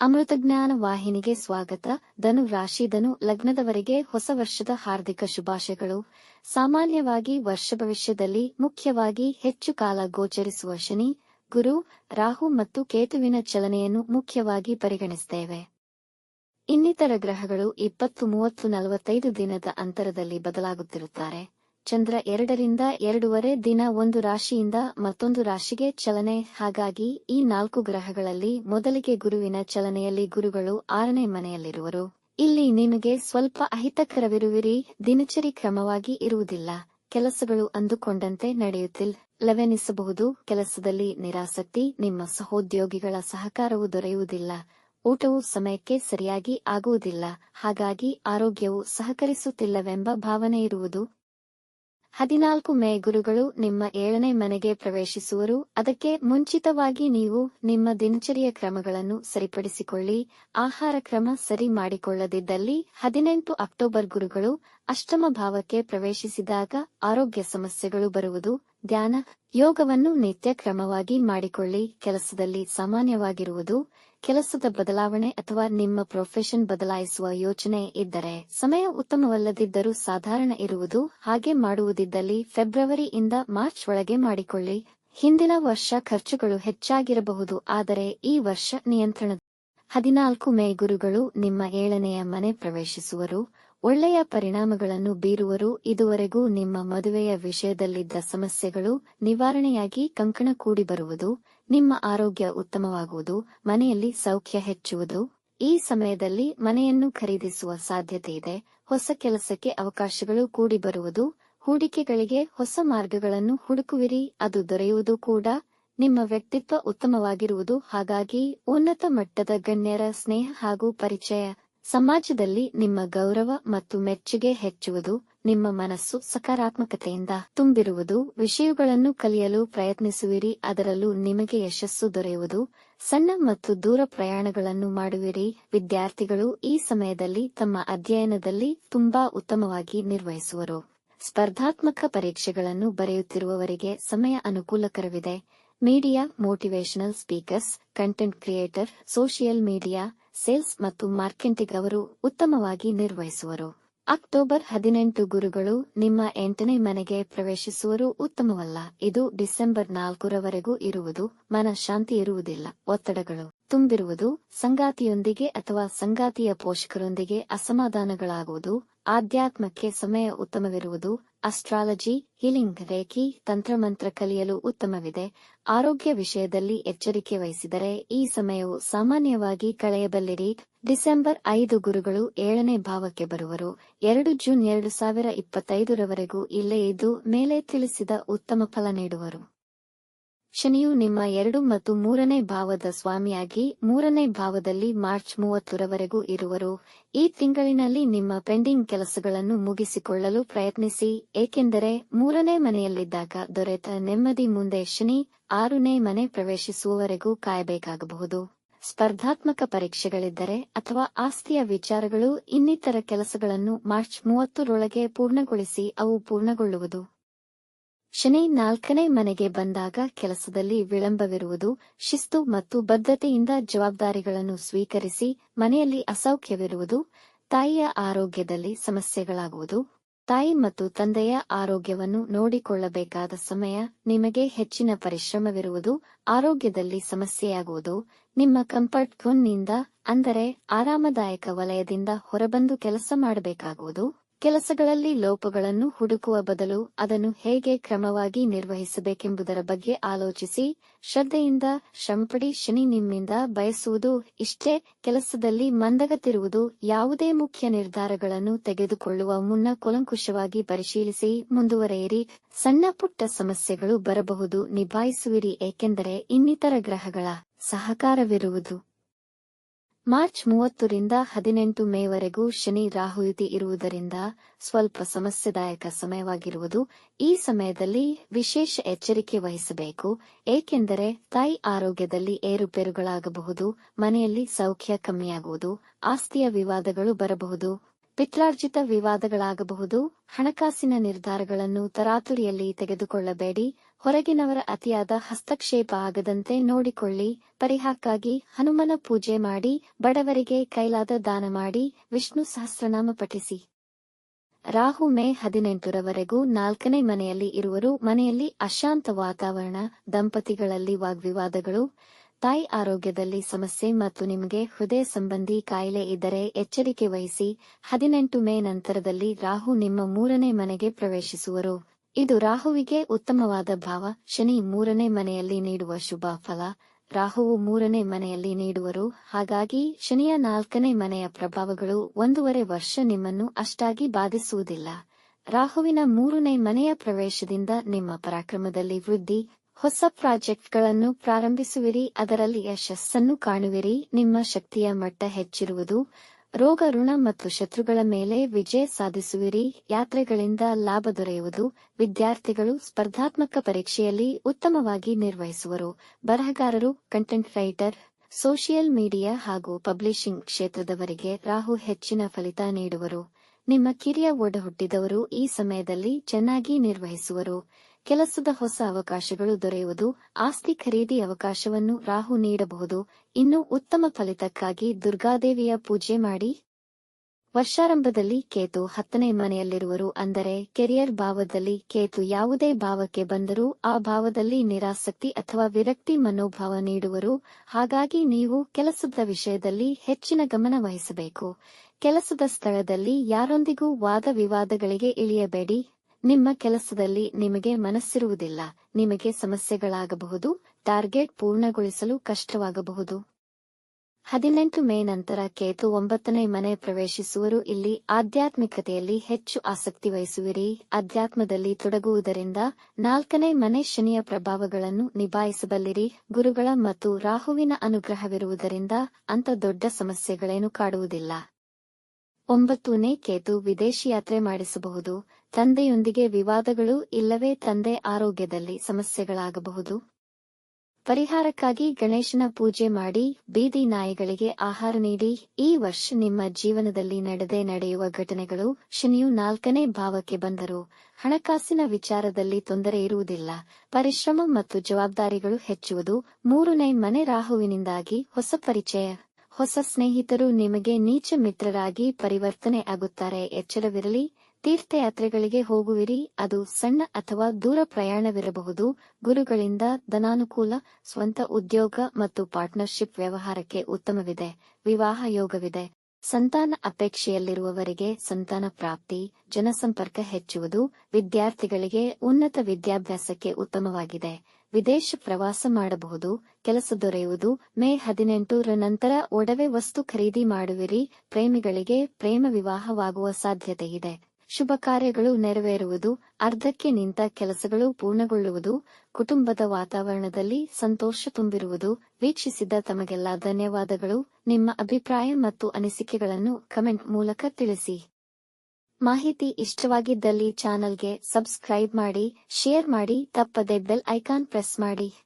ಅಮೃತಜ್ಞಾನ ವಾಹಿನಿಗೆ ಸ್ವಾಗತ. ಧನು ರಾಶಿ, ಧನು ಲಗ್ನದವರಿಗೆ ಹೊಸ ವರ್ಷದ ಹಾರ್ದಿಕ ಶುಭಾಶಯಗಳು. ಸಾಮಾನ್ಯವಾಗಿ ವರ್ಷ ಭವಿಷ್ಯದಲ್ಲಿ ಮುಖ್ಯವಾಗಿ ಹೆಚ್ಚು ಕಾಲ ಗೋಚರಿಸುವ ಶನಿ, ಗುರು, ರಾಹು ಮತ್ತು ಕೇತುವಿನ ಚಲನೆಯನ್ನು ಮುಖ್ಯವಾಗಿ ಪರಿಗಣಿಸುತ್ತೇವೆ ಇನ್ನಿತರ ಗ್ರಹಗಳು ಇಪ್ಪತ್ತು, ಮೂವತ್ತು, ನಲವತ್ತೈದು ದಿನದ ಅಂತರದಲ್ಲಿ ಬದಲಾಗುತ್ತಿರುತ್ತಾರೆ. ಚಂದ್ರ ಎರಡರಿಂದ ಎರಡೂವರೆ ದಿನ ಒಂದು ರಾಶಿಯಿಂದ ಮತ್ತೊಂದು ರಾಶಿಗೆ ಚಲನೆ. ಹಾಗಾಗಿ ಈ ನಾಲ್ಕು ಗ್ರಹಗಳಲ್ಲಿ ಮೊದಲಿಗೆ ಗುರುವಿನ ಚಲನೆಯಲ್ಲಿ ಗುರುಗಳು ಆರನೇ ಮನೆಯಲ್ಲಿರುವರು. ಇಲ್ಲಿ ನಿಮಗೆ ಸ್ವಲ್ಪ ಅಹಿತಕರವಿರುವಿರಿ. ದಿನಚರಿ ಕ್ರಮವಾಗಿ ಇರುವುದಿಲ್ಲ. ಕೆಲಸಗಳು ಅಂದುಕೊಂಡಂತೆ ನಡೆಯುತ್ತಿಲ್ಲವೆನಿಸಬಹುದು ಕೆಲಸದಲ್ಲಿ ನಿರಾಸಕ್ತಿ. ನಿಮ್ಮ ಸಹೋದ್ಯೋಗಿಗಳ ಸಹಕಾರವು ದೊರೆಯುವುದಿಲ್ಲ. ಊಟವು ಸಮಯಕ್ಕೆ ಸರಿಯಾಗಿ ಆಗುವುದಿಲ್ಲ. ಹಾಗಾಗಿ ಆರೋಗ್ಯವು ಸಹಕರಿಸುತ್ತಿಲ್ಲವೆಂಬ ಭಾವನೆ ಇರುವುದು. ಹದಿನಾಲ್ಕು ಮೇ ಗುರುಗಳು ನಿಮ್ಮ ಏಳನೇ ಮನೆಗೆ ಪ್ರವೇಶಿಸುವರು. ಅದಕ್ಕೆ ಮುಂಚಿತವಾಗಿ ನೀವು ನಿಮ್ಮ ದಿನಚರಿಯ ಕ್ರಮಗಳನ್ನು ಸರಿಪಡಿಸಿಕೊಳ್ಳಿ. ಆಹಾರ ಕ್ರಮ ಸರಿ ಮಾಡಿಕೊಳ್ಳದಿದ್ದಲ್ಲಿ ಹದಿನೆಂಟು ಅಕ್ಟೋಬರ್ ಗುರುಗಳು ಅಷ್ಟಮ ಭಾವಕ್ಕೆ ಪ್ರವೇಶಿಸಿದಾಗ ಆರೋಗ್ಯ ಸಮಸ್ಯೆಗಳು ಬರುವುದು. ಧ್ಯಾನ, ಯೋಗವನ್ನು ನಿತ್ಯ ಕ್ರಮವಾಗಿ ಮಾಡಿಕೊಳ್ಳಿ. ಕೆಲಸದಲ್ಲಿ ಸಾಮಾನ್ಯವಾಗಿರುವುದು ಕೆಲಸದ ಬದಲಾವಣೆ ಅಥವಾ ನಿಮ್ಮ ಪ್ರೊಫೆಷನ್ ಬದಲಾಯಿಸುವ ಯೋಚನೆ ಇದ್ದರೆ, ಸಮಯ ಉತ್ತಮವಲ್ಲದಿದ್ದರೂ ಸಾಧಾರಣ ಇರುವುದು ಹಾಗೆ ಮಾಡುವುದಿದ್ದಲ್ಲಿ ಫೆಬ್ರವರಿಯಿಂದ ಮಾರ್ಚ್ ಒಳಗೆ ಮಾಡಿಕೊಳ್ಳಿ. ಹಿಂದಿನ ವರ್ಷ ಖರ್ಚುಗಳು ಹೆಚ್ಚಾಗಿರಬಹುದು, ಆದರೆ ಈ ವರ್ಷ ನಿಯಂತ್ರಣ ಹದಿನಾಲ್ಕು ಮೇ ಗುರುಗಳು ನಿಮ್ಮ ಏಳನೆಯ ಮನೆ ಪ್ರವೇಶಿಸುವರು. ಒಳ್ಳೆಯ ಪರಿಣಾಮಗಳನ್ನು ಬೀರುವರು. ಇದುವರೆಗೂ ನಿಮ್ಮ ಮದುವೆಯ ವಿಷಯದಲ್ಲಿದ್ದ ಸಮಸ್ಯೆಗಳು ನಿವಾರಣೆಯಾಗಿ ಕಂಕಣ ಕೂಡಿ ಬರುವುದು, ನಿಮ್ಮ ಆರೋಗ್ಯ ಉತ್ತಮವಾಗುವುದು, ಮನೆಯಲ್ಲಿ ಸೌಖ್ಯ ಹೆಚ್ಚುವುದು. ಈ ಸಮಯದಲ್ಲಿ ಮನೆಯನ್ನು ಖರೀದಿಸುವ ಸಾಧ್ಯತೆ ಇದೆ. ಹೊಸ ಕೆಲಸಕ್ಕೆ ಅವಕಾಶಗಳು ಕೂಡಿ ಬರುವುದು. ಹೂಡಿಕೆಗಳಿಗೆ ಹೊಸ ಮಾರ್ಗಗಳನ್ನು ಹುಡುಕುವಿರಿ. ಅದು ದೊರೆಯುವುದು ಕೂಡ ನಿಮ್ಮ ವ್ಯಕ್ತಿತ್ವ ಉತ್ತಮವಾಗಿರುವುದು. ಹಾಗಾಗಿ ಉನ್ನತ ಮಟ್ಟದ ಗಣ್ಯರ ಸ್ನೇಹ ಹಾಗೂ ಪರಿಚಯ ಸಮಾಜದಲ್ಲಿ ನಿಮ್ಮ ಗೌರವ ಮತ್ತು ಮೆಚ್ಚುಗೆ ಹೆಚ್ಚುವುದು ನಿಮ್ಮ ಮನಸ್ಸು ಸಕಾರಾತ್ಮಕತೆಯಿಂದ ತುಂಬಿರುವುದು. ವಿಷಯಗಳನ್ನು ಕಲಿಯಲು ಪ್ರಯತ್ನಿಸುವಿರಿ, ಅದರಲ್ಲೂ ನಿಮಗೆ ಯಶಸ್ಸು ದೊರೆಯುವುದು. ಸಣ್ಣ ಮತ್ತು ದೂರ ಪ್ರಯಾಣಗಳನ್ನು ಮಾಡುವಿರಿ. ವಿದ್ಯಾರ್ಥಿಗಳು ಈ ಸಮಯದಲ್ಲಿ ತಮ್ಮ ಅಧ್ಯಯನದಲ್ಲಿ ತುಂಬಾ ಉತ್ತಮವಾಗಿ ನಿರ್ವಹಿಸುವರು. ಸ್ಪರ್ಧಾತ್ಮಕ ಪರೀಕ್ಷೆಗಳನ್ನು ಬರೆಯುತ್ತಿರುವವರಿಗೆ ಸಮಯ ಅನುಕೂಲಕರವಿದೆ. Media motivational speakers content creator social media sales ಮತ್ತು ಮಾರ್ಕೆಟಿಂಗ್ ಅವರು ಉತ್ತಮವಾಗಿ ನಿರ್ವಹಿಸುವರು. ಅಕ್ಟೋಬರ್ ಹದಿನೆಂಟು ಗುರುಗಳು ನಿಮ್ಮ ಎಂಟನೇ ಮನೆಗೆ ಪ್ರವೇಶಿಸುವರು. ಉತ್ತಮವಲ್ಲ. ಇದು ಡಿಸೆಂಬರ್ ನಾಲ್ಕರವರೆಗೂ ಇರುವುದು. ಮನಃಶಾಂತಿ ಇರುವುದಿಲ್ಲ. ಒತ್ತಡಗಳು. ತುಂಬಿರುವುದು ಸಂಗಾತಿಯೊಂದಿಗೆ ಅಥವಾ ಸಂಗಾತಿಯ ಪೋಷಕರೊಂದಿಗೆ ಅಸಮಾಧಾನಗಳಾಗುವುದು. ಆಧ್ಯಾತ್ಮಕ್ಕೆ ಸಮಯ ಉತ್ತಮವಿರುವುದು. ಅಸ್ಟ್ರಾಲಜಿ, ಹೀಲಿಂಗ್, ರೇಖಿ, ತಂತ್ರಮಂತ್ರ ಕಲಿಯಲು ಉತ್ತಮವಿದೆ. ಆರೋಗ್ಯ ವಿಷಯದಲ್ಲಿ ಎಚ್ಚರಿಕೆ ವಹಿಸಿದರೆ ಈ ಸಮಯವು ಸಾಮಾನ್ಯವಾಗಿ ಕಳೆಯಬಲ್ಲಿರಿ. ಡಿಸೆಂಬರ್ ಐದು ಗುರುಗಳು ಏಳನೇ ಭಾವಕ್ಕೆ ಬರುವರು. ಎರಡು ಜೂನ್ ಎರಡು ಸಾವಿರ ಇಪ್ಪತ್ತೈದರವರೆಗೂ ಇಲ್ಲೇ ಇದ್ದು ಮೇಲೆ ತಿಳಿಸಿದ ಉತ್ತಮ ಫಲ ನೀಡುವರು. ಶನಿಯು ನಿಮ್ಮ ಎರಡು ಮತ್ತು ಮೂರನೇ ಭಾವದ ಸ್ವಾಮಿಯಾಗಿ, ಮೂರನೇ ಭಾವದಲ್ಲಿ ಮಾರ್ಚ್ ಮೂವತ್ತರವರೆಗೂ ಇರುವರು. ಈ ತಿಂಗಳಿನಲ್ಲಿ ನಿಮ್ಮ ಪೆಂಡಿಂಗ್ ಕೆಲಸಗಳನ್ನು ಮುಗಿಸಿಕೊಳ್ಳಲು ಪ್ರಯತ್ನಿಸಿ, ಏಕೆಂದರೆ ಮೂರನೇ ಮನೆಯಲ್ಲಿದ್ದಾಗ ದೊರೆತ ನೆಮ್ಮದಿ ಮುಂದೆ ಶನಿ ಆರನೇ ಮನೆ ಪ್ರವೇಶಿಸುವವರೆಗೂ ಕಾಯಬೇಕಾಗಬಹುದು. ಸ್ಪರ್ಧಾತ್ಮಕ ಪರೀಕ್ಷೆಗಳಿದ್ದರೆ ಅಥವಾ ಆಸ್ತಿಯ ವಿಚಾರಗಳು ಇನ್ನಿತರ ಕೆಲಸಗಳನ್ನು ಮಾರ್ಚ್ ಮೂವತ್ತರೊಳಗೆ ಪೂರ್ಣಗೊಳಿಸಿ ಅವು ಪೂರ್ಣಗೊಳ್ಳುವುದು. ಶನಿ ನಾಲ್ಕನೇ ಮನೆಗೆ ಬಂದಾಗ ಕೆಲಸದಲ್ಲಿ ವಿಳಂಬವಿರುವುದು, ಶಿಸ್ತು ಮತ್ತು ಬದ್ಧತೆಯಿಂದ ಜವಾಬ್ದಾರಿಗಳನ್ನು ಸ್ವೀಕರಿಸಿ ಮನೆಯಲ್ಲಿ ಅಸೌಖ್ಯವಿರುವುದು, ತಾಯಿಯ ಆರೋಗ್ಯದಲ್ಲಿ ಸಮಸ್ಯೆಗಳಾಗುವುದು. ತಾಯಿ ಮತ್ತು ತಂದೆಯ ಆರೋಗ್ಯವನ್ನು ನೋಡಿಕೊಳ್ಳಬೇಕಾದ ಸಮಯ ನಿಮಗೆ ಹೆಚ್ಚಿನ ಪರಿಶ್ರಮವಿರುವುದು, ಆರೋಗ್ಯದಲ್ಲಿ ಸಮಸ್ಯೆಯಾಗುವುದು. ನಿಮ್ಮ ಕಂಫರ್ಟ್ ಝೋನ್ನಿಂದ ಅಂದರೆ ಆರಾಮದಾಯಕ ವಲಯದಿಂದ ಹೊರಬಂದು ಕೆಲಸ ಮಾಡಬೇಕಾಗುವುದು. ಕೆಲಸಗಳಲ್ಲಿ ಲೋಪಗಳನ್ನು ಹುಡುಕುವ ಬದಲು ಅದನ್ನು ಹೇಗೆ ಕ್ರಮವಾಗಿ ನಿರ್ವಹಿಸಬೇಕೆಂಬುದರ ಬಗ್ಗೆ ಆಲೋಚಿಸಿ, ಶ್ರದ್ಧೆಯಿಂದ ಶಂಪಡಿ ಶನಿ ನಿಮ್ಮಿಂದ ಬಯಸುವುದು ಇಷ್ಟೇ, ಕೆಲಸದಲ್ಲಿ ಮಂದಗತಿರುವುದು ಯಾವುದೇ ಮುಖ್ಯ ನಿರ್ಧಾರಗಳನ್ನು ತೆಗೆದುಕೊಳ್ಳುವ ಮುನ್ನ ಕುಲಂಕುಷವಾಗಿ ಪರಿಶೀಲಿಸಿ ಮುಂದುವರೆಯಿರಿ. ಸಣ್ಣ ಪುಟ್ಟ ಸಮಸ್ಯೆಗಳು ಬರಬಹುದು, ನಿಭಾಯಿಸುವಿರಿ, ಏಕೆಂದರೆ ಇನ್ನಿತರ ಗ್ರಹಗಳ ಸಹಕಾರವಿರುವುದು. ಮಾರ್ಚ್ ಮೂವತ್ತರಿಂದ ಹದಿನೆಂಟು ಮೇವರೆಗೂ ಶನಿ ರಾಹುಯುತಿ ಇರುವುದರಿಂದ ಸ್ವಲ್ಪ ಸಮಸ್ಯೆದಾಯಕ ಸಮಯವಾಗಿರುವುದು ಈ ಸಮಯದಲ್ಲಿ ವಿಶೇಷ ಎಚ್ಚರಿಕೆ ವಹಿಸಬೇಕು, ಏಕೆಂದರೆ ತಾಯಿ ಆರೋಗ್ಯದಲ್ಲಿ ಏರುಪೇರುಗಳಾಗಬಹುದು, ಮನೆಯಲ್ಲಿ ಸೌಖ್ಯ ಕಮ್ಮಿಯಾಗುವುದು, ಆಸ್ತಿಯ ವಿವಾದಗಳು ಬರಬಹುದು, ಪಿತ್ರಾರ್ಜಿತ ವಿವಾದಗಳಾಗಬಹುದು, ಹಣಕಾಸಿನ ನಿರ್ಧಾರಗಳನ್ನು ತರಾತುರಿಯಲ್ಲಿ ತೆಗೆದುಕೊಳ್ಳಬೇಡಿ ಹೊರಗಿನವರ ಅತಿಯಾದ ಹಸ್ತಕ್ಷೇಪ ಆಗದಂತೆ ನೋಡಿಕೊಳ್ಳಿ, ಪರಿಹಾರಕ್ಕಾಗಿ ಹನುಮನ ಪೂಜೆ ಮಾಡಿ, ಬಡವರಿಗೆ ಕೈಲಾದ ದಾನ ಮಾಡಿ, ವಿಷ್ಣು ಸಹಸ್ರನಾಮ ಪಠಿಸಿ. ರಾಹು ಮೇ ಹದಿನೆಂಟರವರೆಗೂ ನಾಲ್ಕನೇ ಮನೆಯಲ್ಲಿ ಇರುವರು. ಮನೆಯಲ್ಲಿ ಅಶಾಂತ ವಾತಾವರಣ, ದಂಪತಿಗಳಲ್ಲಿ ವಾಗ್ವಿವಾದಗಳು. ತಾಯಿ ಆರೋಗ್ಯದಲ್ಲಿ ಸಮಸ್ಯೆ ಮತ್ತು ನಿಮಗೆ ಹೃದಯ ಸಂಬಂಧಿ ಕಾಯಿಲೆ ಇದ್ದರೆ ಎಚ್ಚರಿಕೆ ವಹಿಸಿ, ಹದಿನೆಂಟು ಮೇ ನಂತರದಲ್ಲಿ ರಾಹು ನಿಮ್ಮ ಮೂರನೇ ಮನೆಗೆ ಪ್ರವೇಶಿಸುವರು. ಇದು ರಾಹುವಿಗೆ ಉತ್ತಮವಾದ ಭಾವ. ಶನಿ ಮೂರನೇ ಮನೆಯಲ್ಲಿ ನೀಡುವ ಶುಭ ಫಲ. ರಾಹುವು ಮೂರನೇ ಮನೆಯಲ್ಲಿ ನೀಡುವರು. ಹಾಗಾಗಿ ಶನಿಯ ನಾಲ್ಕನೇ ಮನೆಯ ಪ್ರಭಾವಗಳು ಒಂದೂವರೆ ವರ್ಷ ನಿಮ್ಮನ್ನು ಅಷ್ಟಾಗಿ ಬಾಧಿಸುವುದಿಲ್ಲ. ರಾಹುವಿನ ಮೂರನೇ ಮನೆಯ ಪ್ರವೇಶದಿಂದ ನಿಮ್ಮ ಪರಾಕ್ರಮದಲ್ಲಿ ವೃದ್ಧಿ. ಹೊಸ ಪ್ರಾಜೆಕ್ಟ್ಗಳನ್ನು ಪ್ರಾರಂಭಿಸುವಿರಿ. ಅದರಲ್ಲಿ ಯಶಸ್ಸನ್ನು ಕಾಣುವಿರಿ. ನಿಮ್ಮ ಶಕ್ತಿಯ ಮಟ್ಟ ಹೆಚ್ಚಿರುವುದು. ರೋಗ ಋಣ ಮತ್ತು ಶತ್ರುಗಳ ಮೇಲೆ ವಿಜಯ ಸಾಧಿಸುವಿರಿ. ಯಾತ್ರೆಗಳಿಂದ ಲಾಭ ದೊರೆಯುವುದು. ವಿದ್ಯಾರ್ಥಿಗಳು ಸ್ಪರ್ಧಾತ್ಮಕ ಪರೀಕ್ಷೆಯಲ್ಲಿ ಉತ್ತಮವಾಗಿ ನಿರ್ವಹಿಸುವರು. ಬರಹಗಾರರು ಕಂಟೆಂಟ್ ರೈಟರ್ ಸೋಷಿಯಲ್ ಮೀಡಿಯಾ ಹಾಗೂ ಪಬ್ಲಿಷಿಂಗ್ ಕ್ಷೇತ್ರದವರಿಗೆ ರಾಹು ಹೆಚ್ಚಿನ ಫಲಿತ ನೀಡುವರು. ನಿಮ್ಮ ಕಿರಿಯ ಒಡಹುಟ್ಟಿದವರು ಈ ಸಮಯದಲ್ಲಿ ಚೆನ್ನಾಗಿ ನಿರ್ವಹಿಸುವರು. ಕೆಲಸದ ಹೊಸ ಅವಕಾಶಗಳು ದೊರೆಯುವುದು, ಆಸ್ತಿ ಖರೀದಿ ಅವಕಾಶವನ್ನು ರಾಹು ನೀಡಬಹುದು. ಇನ್ನು ಉತ್ತಮ ಫಲಿತಕ್ಕಾಗಿ ದುರ್ಗಾದೇವಿಯ ಪೂಜೆ ಮಾಡಿ. ವರ್ಷಾರಂಭದಲ್ಲಿ ಕೇತು ಹತ್ತನೇ ಮನೆಯಲ್ಲಿರುವರು ಅಂದರೆ ಕೆರಿಯರ್ ಭಾವದಲ್ಲಿ ಕೇತು ಯಾವುದೇ ಭಾವಕ್ಕೆ ಬಂದರೂ ಆ ಭಾವದಲ್ಲಿ ನಿರಾಸಕ್ತಿ ಅಥವಾ ವಿರಕ್ತಿ ಮನೋಭಾವ ನೀಡುವರು. ಹಾಗಾಗಿ ನೀವು ಕೆಲಸದ ವಿಷಯದಲ್ಲಿ ಹೆಚ್ಚಿನ ಗಮನ ವಹಿಸಬೇಕು. ಕೆಲಸದ ಸ್ಥಳದಲ್ಲಿ ಯಾರೊಂದಿಗೂ ವಾದ ವಿವಾದಗಳಿಗೆ ಇಳಿಯಬೇಡಿ. ನಿಮ್ಮ ಕೆಲಸದಲ್ಲಿ ನಿಮಗೆ ಮನಸ್ಸಿರುವುದಿಲ್ಲ, ನಿಮಗೆ ಸಮಸ್ಯೆಗಳಾಗಬಹುದು, ಟಾರ್ಗೆಟ್ ಪೂರ್ಣಗೊಳಿಸಲು ಕಷ್ಟವಾಗಬಹುದು. ಹದಿನೆಂಟು ಮೇ ನಂತರ ಕೇತು ಒಂಬತ್ತನೇ ಮನೆ ಪ್ರವೇಶಿಸುವರು. ಇಲ್ಲಿ ಆಧ್ಯಾತ್ಮಿಕತೆಯಲ್ಲಿ ಹೆಚ್ಚು ಆಸಕ್ತಿ ವಹಿಸುವಿರಿ. ಅಧ್ಯಾತ್ಮದಲ್ಲಿ ತೊಡಗುವುದರಿಂದ ನಾಲ್ಕನೇ ಮನೆ ಶನಿಯ ಪ್ರಭಾವಗಳನ್ನು ನಿಭಾಯಿಸಬಲ್ಲಿರಿ. ಗುರುಗಳ ಮತ್ತು ರಾಹುವಿನ ಅನುಗ್ರಹವಿರುವುದರಿಂದ ಅಂಥ ದೊಡ್ಡ ಸಮಸ್ಯೆಗಳೇನು ಕಾಡುವುದಿಲ್ಲ. ಒಂಬತ್ತನೇ ಕೇತು ವಿದೇಶಿ ಯಾತ್ರೆ ಮಾಡಿಸಬಹುದು. ತಂದೆಯೊಂದಿಗೆ ವಿವಾದಗಳು ಇಲ್ಲವೇ ತಂದೆ ಆರೋಗ್ಯದಲ್ಲಿ ಸಮಸ್ಯೆಗಳಾಗಬಹುದು. ಪರಿಹಾರಕ್ಕಾಗಿ ಗಣೇಶನ ಪೂಜೆ ಮಾಡಿ, ಬೀದಿ ನಾಯಿಗಳಿಗೆ ಆಹಾರ ನೀಡಿ, ಈ ವರ್ಷ ನಿಮ್ಮ ಜೀವನದಲ್ಲಿ ನಡೆದೇ ನಡೆಯುವ ಘಟನೆಗಳು ಶನಿಯು ನಾಲ್ಕನೇ ಭಾವಕ್ಕೆ ಬಂದರೂ ಹಣಕಾಸಿನ ವಿಚಾರದಲ್ಲಿ ತೊಂದರೆ ಇರುವುದಿಲ್ಲ. ಪರಿಶ್ರಮ ಮತ್ತು ಜವಾಬ್ದಾರಿಗಳು ಹೆಚ್ಚುವುದು ಮೂರನೇ ಮನೆ ರಾಹುವಿನಿಂದಾಗಿ ಹೊಸ ಪರಿಚಯ. ಹೊಸ ಸ್ನೇಹಿತರು ನಿಮಗೆ ನೀಚ ಮಿತ್ರರಾಗಿ ಪರಿವರ್ತನೆ ಆಗುತ್ತಾರೆ. ಎಚ್ಚರವಿರಲಿ. ತೀರ್ಥಯಾತ್ರೆಗಳಿಗೆ ಹೋಗುವಿರಿ. ಅದು ಸಣ್ಣ ಅಥವಾ ದೂರ ಪ್ರಯಾಣವಿರಬಹುದು. ಗುರುಗಳಿಂದ ಧನಾನುಕೂಲ, ಸ್ವಂತ ಉದ್ಯೋಗ ಮತ್ತು ಪಾರ್ಟ್ನರ್ಶಿಪ್ ವ್ಯವಹಾರಕ್ಕೆ ಉತ್ತಮವಿದೆ. ವಿವಾಹ ಯೋಗವಿದೆ. ಸಂತಾನ ಅಪೇಕ್ಷೆಯಲ್ಲಿರುವವರಿಗೆ ಸಂತಾನ ಪ್ರಾಪ್ತಿ, ಜನಸಂಪರ್ಕ ಹೆಚ್ಚುವುದು ವಿದ್ಯಾರ್ಥಿಗಳಿಗೆ ಉನ್ನತ ವಿದ್ಯಾಭ್ಯಾಸಕ್ಕೆ ಉತ್ತಮವಾಗಿದೆ. ವಿದೇಶ ಪ್ರವಾಸ ಮಾಡಬಹುದು. ಕೆಲಸ ದೊರೆಯುವುದು. ಮೇ ಹದಿನೆಂಟರ ನಂತರ ಒಡವೆ ವಸ್ತು ಖರೀದಿ ಮಾಡುವಿರಿ. ಪ್ರೇಮಿಗಳಿಗೆ ಪ್ರೇಮ ವಿವಾಹವಾಗುವ ಸಾಧ್ಯತೆಯಿದೆ. ಶುಭ ಕಾರ್ಯಗಳು ನೆರವೇರುವುದು, ಅರ್ಧಕ್ಕೆ ನಿಂತ ಕೆಲಸಗಳು ಪೂರ್ಣಗೊಳ್ಳುವುದು, ಕುಟುಂಬದ ವಾತಾವರಣದಲ್ಲಿ ಸಂತೋಷ ತುಂಬಿರುವುದು, ವೀಕ್ಷಿಸಿದ ತಮಗೆಲ್ಲ ಧನ್ಯವಾದಗಳು. ನಿಮ್ಮ ಅಭಿಪ್ರಾಯ ಮತ್ತು ಅನಿಸಿಕೆಗಳನ್ನು ಕಮೆಂಟ್ ಮೂಲಕ ತಿಳಿಸಿ. ಮಾಹಿತಿ ಇಷ್ಟವಾಗಿದ್ದಲ್ಲಿ ಚಾನಲ್ಗೆ ಸಬ್ಸ್ಕ್ರೈಬ್ ಮಾಡಿ, ಶೇರ್ ಮಾಡಿ, ತಪ್ಪದೆ ಬೆಲ್ ಐಕಾನ್ ಪ್ರೆಸ್ ಮಾಡಿ.